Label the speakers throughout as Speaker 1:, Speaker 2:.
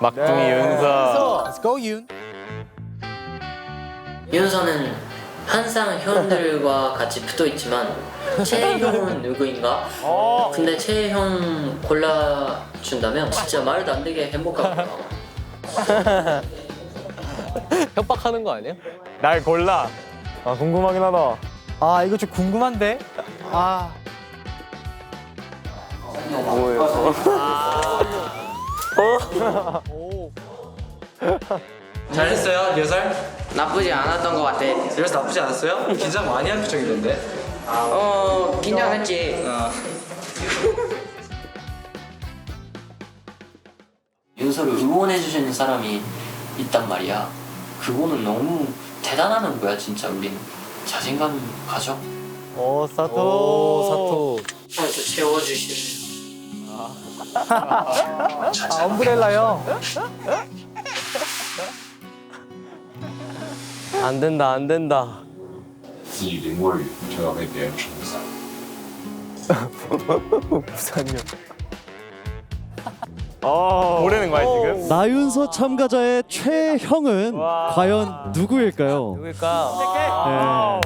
Speaker 1: 막둥이 윤서.
Speaker 2: Let's go 윤.
Speaker 3: 윤서는 항상 형들과 같이 붙어 있지만 채형은 누구인가? 근데 채형 골라 준다면 진짜 말도 안 되게 행복하고
Speaker 4: 협박하는 거 아니야?
Speaker 1: 날 골라. 아 궁금하긴 하다.
Speaker 2: 아 이거 좀 궁금한데. 아
Speaker 5: 잘했어요 리허설?
Speaker 3: 나쁘지 않았던 것 같아.
Speaker 5: 리허설 나쁘지 않았어요? 긴장 많이 한 표정이던데
Speaker 3: 어 긴장했지. 윤서를 응원해 주시는 사람이 있단 말이야. 그거는 너무 대단하는 거야 진짜 우리는 자신감 가져.
Speaker 1: 오 사토.
Speaker 4: 오 사토.
Speaker 3: 채워주시는.
Speaker 2: 아, 엄브렐라요.
Speaker 4: 안 된다 안 된다.
Speaker 6: 以零为语就要被别人称赞。
Speaker 1: 어 모르는 거야 지금?
Speaker 7: 나윤서 참가자의 최형은
Speaker 1: 와.
Speaker 7: 과연 누구일까요?
Speaker 4: 누굴까?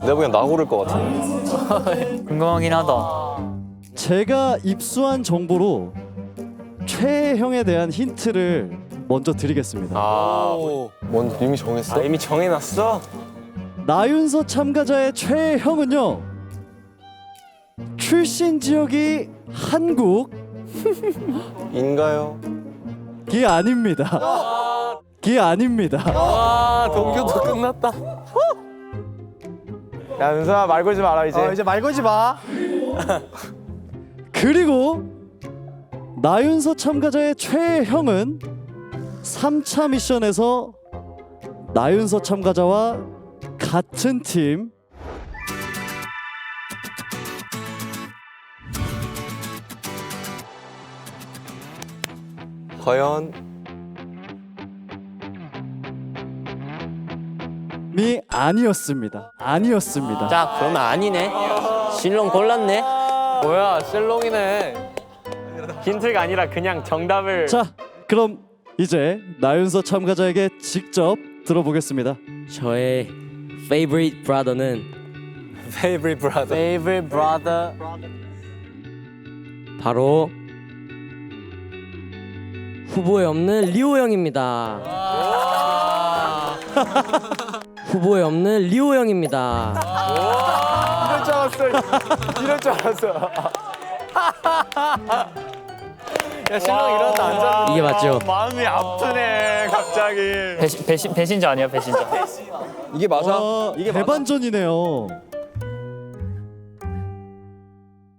Speaker 1: 내가 보기엔 나 고를 것 같은데.
Speaker 2: 궁금하긴 하다.
Speaker 7: 제가 입수한 정보로 최 형에 대한 힌트를 먼저 드리겠습니다.
Speaker 1: 아, 뭔 이미 정했어? 아, 이미 정해놨어?
Speaker 7: 나윤서 참가자의 최 형은요. 출신 지역이 한국이
Speaker 1: 인가요?
Speaker 7: 아닙니다. 기 아닙니다.
Speaker 4: 와 동교도 끝났다.
Speaker 1: 야 윤서야 말 걸지 마라 이제.
Speaker 2: 어 이제 말 걸지 마.
Speaker 7: 그리고 나윤서 참가자의 최형은 3차 미션에서 나윤서 참가자와 같은 팀
Speaker 1: 과연
Speaker 7: 이 아니었습니다. 아니었습니다.
Speaker 4: 자 그러면 아니네. 실롱 골랐네. 뭐야 실롱이네.
Speaker 1: 힌트가 아니라 그냥 정답을.
Speaker 7: 자, 그럼 이제 나윤서 참가자에게 직접 들어보겠습니다.
Speaker 4: 저의 favorite brother는
Speaker 1: Favorite brother.
Speaker 4: favorite brother 바로 후보에 없는 리오 형입니다. 후보에 없는 리오 형입니다.
Speaker 1: 이럴 줄 알았어. 이럴 줄 알았어. 야 신랑 일어났다 앉아.
Speaker 4: 이게 맞죠?
Speaker 1: 마음이 아프네 갑자기.
Speaker 8: 배신, 배신, 배신자 아니야 배신자
Speaker 1: 이게 맞아?
Speaker 7: 어, 대반전이네요.